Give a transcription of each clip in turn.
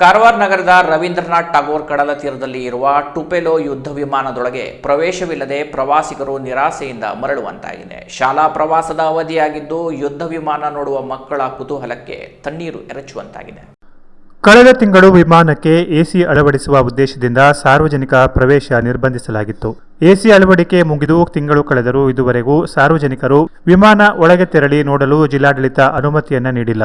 ಕಾರವಾರ ನಗರದ ರವೀಂದ್ರನಾಥ್ ಟಾಗೋರ್ ಕಡಲ ತೀರದಲ್ಲಿ ಇರುವ ಟುಪೆಲೋ ಯುದ್ಧ ವಿಮಾನದೊಳಗೆ ಪ್ರವೇಶವಿಲ್ಲದೆ ಪ್ರವಾಸಿಗರು ನಿರಾಸೆಯಿಂದ ಮರಳುವಂತಾಗಿದೆ. ಶಾಲಾ ಪ್ರವಾಸದ ಅವಧಿಯಾಗಿದ್ದು ಯುದ್ಧ ವಿಮಾನ ನೋಡುವ ಮಕ್ಕಳ ಕುತೂಹಲಕ್ಕೆ ತಣ್ಣೀರು ಎರಚುವಂತಾಗಿದೆ. ಕಳೆದ ತಿಂಗಳು ವಿಮಾನಕ್ಕೆ ಎಸಿ ಅಳವಡಿಸುವ ಉದ್ದೇಶದಿಂದ ಸಾರ್ವಜನಿಕ ಪ್ರವೇಶ ನಿರ್ಬಂಧಿಸಲಾಗಿತ್ತು. ಎಸಿ ಅಳವಡಿಕೆ ಮುಗಿದು ತಿಂಗಳು ಕಳೆದರೂ ಇದುವರೆಗೂ ಸಾರ್ವಜನಿಕರು ವಿಮಾನ ಒಳಗೆ ತೆರಳಿ ನೋಡಲು ಜಿಲ್ಲಾಡಳಿತ ಅನುಮತಿಯನ್ನ ನೀಡಿಲ್ಲ.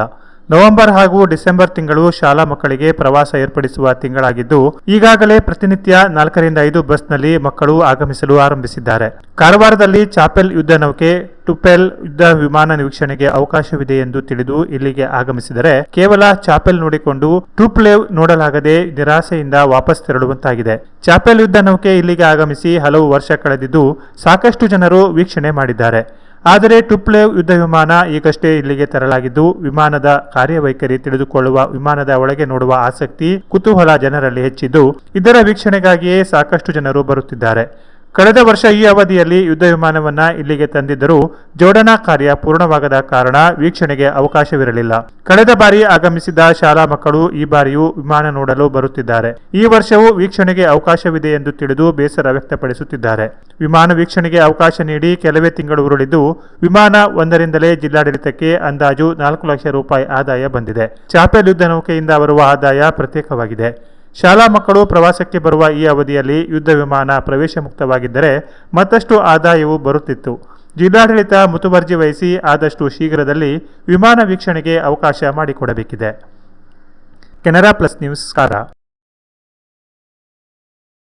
ನವೆಂಬರ್ ಹಾಗೂ ಡಿಸೆಂಬರ್ ತಿಂಗಳು ಶಾಲಾ ಮಕ್ಕಳಿಗೆ ಪ್ರವಾಸ ಏರ್ಪಡಿಸುವ ತಿಂಗಳಾಗಿದ್ದು, ಈಗಾಗಲೇ ಪ್ರತಿನಿತ್ಯ ನಾಲ್ಕರಿಂದ ಐದು ಬಸ್ನಲ್ಲಿ ಮಕ್ಕಳು ಆಗಮಿಸಲು ಆರಂಭಿಸಿದ್ದಾರೆ. ಕಾರವಾರದಲ್ಲಿ ಚಾಪೆಲ್ ಯುದ್ಧ ನೌಕೆ, ಟುಪೆಲ್ ಯುದ್ಧ ವಿಮಾನ ವೀಕ್ಷಣೆಗೆ ಅವಕಾಶವಿದೆ ಎಂದು ತಿಳಿದು ಇಲ್ಲಿಗೆ ಆಗಮಿಸಿದರೆ ಕೇವಲ ಚಾಪೆಲ್ ನೋಡಿಕೊಂಡು ಟುಪ್ಲೇವ್ ನೋಡಲಾಗದೆ ನಿರಾಸೆಯಿಂದ ವಾಪಸ್ ತೆರಳುವಂತಾಗಿದೆ. ಚಾಪೆಲ್ ಯುದ್ಧ ನೌಕೆ ಇಲ್ಲಿಗೆ ಆಗಮಿಸಿ ಹಲವು ವರ್ಷ ಕಳೆದಿದ್ದು ಸಾಕಷ್ಟು ಜನರು ವೀಕ್ಷಣೆ ಮಾಡಿದ್ದಾರೆ. ಆದರೆ ಟುಪ್ಲೇವ್ ಯುದ್ಧ ವಿಮಾನ ಈಗಷ್ಟೇ ಇಲ್ಲಿಗೆ ತರಲಾಗಿದ್ದು ವಿಮಾನದ ಕಾರ್ಯವೈಖರಿ ತಿಳಿದುಕೊಳ್ಳುವ, ವಿಮಾನದ ಒಳಗೆ ನೋಡುವ ಆಸಕ್ತಿ ಕುತೂಹಲ ಜನರಲ್ಲಿ ಹೆಚ್ಚಿದ್ದು, ಇದರ ವೀಕ್ಷಣೆಗಾಗಿಯೇ ಸಾಕಷ್ಟು ಜನರು ಬರುತ್ತಿದ್ದಾರೆ. ಕಳೆದ ವರ್ಷ ಈ ಅವಧಿಯಲ್ಲಿ ಯುದ್ಧ ವಿಮಾನವನ್ನ ಇಲ್ಲಿಗೆ ತಂದಿದ್ದರೂ ಜೋಡಣಾ ಕಾರ್ಯ ಪೂರ್ಣವಾಗದ ಕಾರಣ ವೀಕ್ಷಣೆಗೆ ಅವಕಾಶವಿರಲಿಲ್ಲ. ಕಳೆದ ಬಾರಿ ಆಗಮಿಸಿದ ಶಾಲಾ ಮಕ್ಕಳು ಈ ಬಾರಿಯೂ ವಿಮಾನ ನೋಡಲು ಬರುತ್ತಿದ್ದಾರೆ. ಈ ವರ್ಷವೂ ವೀಕ್ಷಣೆಗೆ ಅವಕಾಶವಿದೆ ಎಂದು ತಿಳಿದು ಬೇಸರ ವ್ಯಕ್ತಪಡಿಸುತ್ತಿದ್ದಾರೆ. ವಿಮಾನ ವೀಕ್ಷಣೆಗೆ ಅವಕಾಶ ನೀಡಿ ಕೆಲವೇ ತಿಂಗಳು ಉರುಳಿದ್ದು, ವಿಮಾನ ಒಂದರಿಂದಲೇ ಜಿಲ್ಲಾಡಳಿತಕ್ಕೆ ಅಂದಾಜು ನಾಲ್ಕು ಲಕ್ಷ ರೂಪಾಯಿ ಆದಾಯ ಬಂದಿದೆ. ಚಾಪೆಲ್ ಯುದ್ಧ ನೌಕೆಯಿಂದ ಬರುವ ಆದಾಯ ಪ್ರತ್ಯೇಕವಾಗಿದೆ. ಶಾಲಾ ಮಕ್ಕಳು ಪ್ರವಾಸಕ್ಕೆ ಬರುವ ಈ ಅವಧಿಯಲ್ಲಿ ಯುದ್ಧ ವಿಮಾನ ಪ್ರವೇಶ ಮುಕ್ತವಾಗಿದ್ದರೆ ಮತ್ತಷ್ಟು ಆದಾಯವು ಬರುತ್ತಿತ್ತು. ಜಿಲ್ಲಾಡಳಿತ ಮುತುವರ್ಜಿ ವಹಿಸಿ ಆದಷ್ಟು ಶೀಘ್ರದಲ್ಲಿ ವಿಮಾನ ವೀಕ್ಷಣೆಗೆ ಅವಕಾಶ ಮಾಡಿಕೊಡಬೇಕಿದೆ. ಕೆನರಾ ಪ್ಲಸ್ ನ್ಯೂಸ್, ಕಾರ.